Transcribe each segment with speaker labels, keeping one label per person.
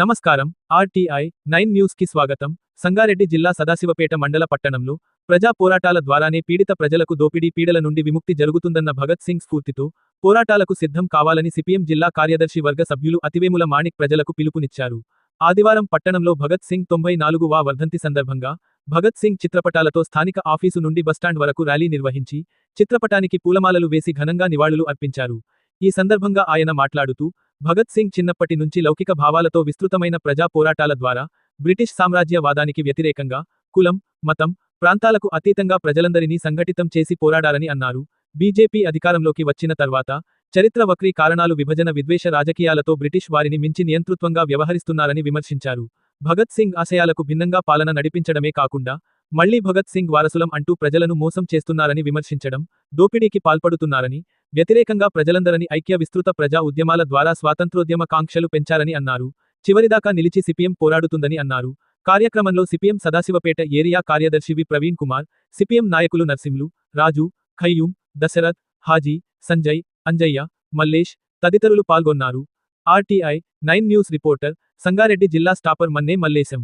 Speaker 1: నమస్కారం. RTI nine న్యూస్కి స్వాగతం. సంగారెడ్డి జిల్లా సదాశివపేట మండల పట్టణంలో ప్రజా పోరాటాల ద్వారానే పీడిత ప్రజలకు దోపిడీ పీడల నుండి విముక్తి జరుగుతుందన్న భగత్ సింగ్ స్ఫూర్తితో పోరాటాలకు సిద్ధం కావాలని సిపిఎం జిల్లా కార్యదర్శి వర్గ సభ్యులు అతివేముల మాణిక్ ప్రజలకు పిలుపునిచ్చారు. ఆదివారం పట్టణంలో భగత్ సింగ్ తొంభై నాలుగువ వర్ధంతి సందర్భంగా భగత్ సింగ్ చిత్రపటాలతో స్థానిక ఆఫీసు నుండి బస్టాండ్ వరకు ర్యాలీ నిర్వహించి చిత్రపటానికి పూలమాలలు వేసి ఘనంగా నివాళులు అర్పించారు. ఈ సందర్భంగా ఆయన మాట్లాడుతూ భగత్ సింగ్ చిన్నప్పటి నుంచి లౌకిక భావాలతో విస్తృతమైన ప్రజా పోరాటాల ద్వారా బ్రిటిష్ సామ్రాజ్యవాదానికి వ్యతిరేకంగా కులం మతం ప్రాంతాలకు అతీతంగా ప్రజలందరినీ సంఘటితం చేసి పోరాడారని అన్నారు. బీజేపీ అధికారంలోకి వచ్చిన తర్వాత చరిత్ర వక్రీ కారణాలు విభజన విద్వేష రాజకీయాలతో బ్రిటిష్ వారిని మించి నియంతృత్వంగా వ్యవహరిస్తున్నారని విమర్శించారు. భగత్ సింగ్ ఆశయాలకు భిన్నంగా పాలన నడిపించడమే కాకుండా మళ్ళీ భగత్ సింగ్ వారసులం అంటూ ప్రజలను మోసం చేస్తున్నారని విమర్శించడం దోపిడీకి పాల్పడుతున్నారని వ్యతిరేకంగా ప్రజలందరని ఐక్య విస్తృత ప్రజా ఉద్యమాల ద్వారా స్వాతంత్రోద్యమ కాంక్షలు పెంచారని అన్నారు. చివరిదాకా నిలిచి సిపిఎం పోరాడుతుందని అన్నారు. కార్యక్రమంలో సిపిఎం సదాశివపేట ఏరియా కార్యదర్శి వి. ప్రవీణ్ కుమార్ సిపిఎం నాయకులు నర్సింలు రాజు ఖయ్యూం దశరథ్ హాజీ సంజయ్ అంజయ్య మల్లేష్ తదితరులు పాల్గొన్నారు. RTI nine news reporter Sangareddy జిల్లా స్టాపర్ మన్నే మల్లేశం.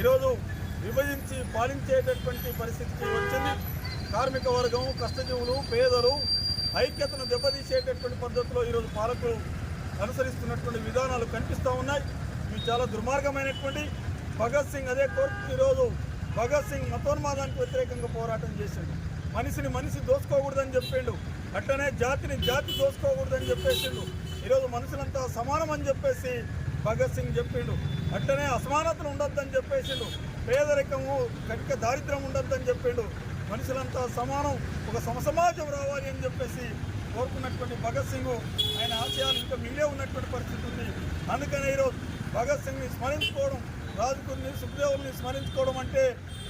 Speaker 2: ఈరోజు విభజించి పాలించేటటువంటి పరిస్థితికి వచ్చింది. కార్మిక వర్గం కష్టజీవులు పేదలు ఐక్యతను దెబ్బతీసేటటువంటి పద్ధతిలో ఈరోజు పాలకులు అనుసరిస్తున్నటువంటి విధానాలు కనిపిస్తూ ఉన్నాయి. ఇవి చాలా దుర్మార్గమైనటువంటి భగత్ సింగ్ అదే కోర్టు ఈరోజు భగత్ సింగ్ మతోన్మాదానికి వ్యతిరేకంగా పోరాటం చేసిండు. మనిషిని మనిషి దోసుకోకూడదని చెప్పిండు. అట్లనే జాతిని జాతి దోసుకోకూడదని చెప్పేసిండు. ఈరోజు మనుషులంతా సమానం అని చెప్పేసి భగత్ సింగ్ చెప్పిండు. అట్లనే అసమానతలు ఉండొద్దని చెప్పేసిండు. పేదరికము కటిక దారిద్ర్యం ఉండొద్దని చెప్పిండు. మనుషులంతా సమానం ఒక సమసమాజం రావాలి అని చెప్పేసి కోరుకున్నటువంటి భగత్ సింగ్ ఆయన ఆశయాలు ఇంకా మిగిలే ఉన్నటువంటి పరిస్థితి ఉంది. అందుకనే ఈరోజు భగత్ సింగ్ని స్మరించుకోవడం రాజుకుని సుఖదేవుల్ని స్మరించుకోవడం అంటే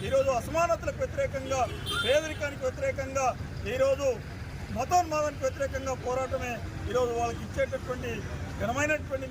Speaker 2: ఈరోజు అసమానతలకు వ్యతిరేకంగా పేదరికానికి వ్యతిరేకంగా ఈరోజు మతోన్మాదానికి వ్యతిరేకంగా పోరాటమే ఈరోజు వాళ్ళకి ఇచ్చేటటువంటి ఘనమైనటువంటి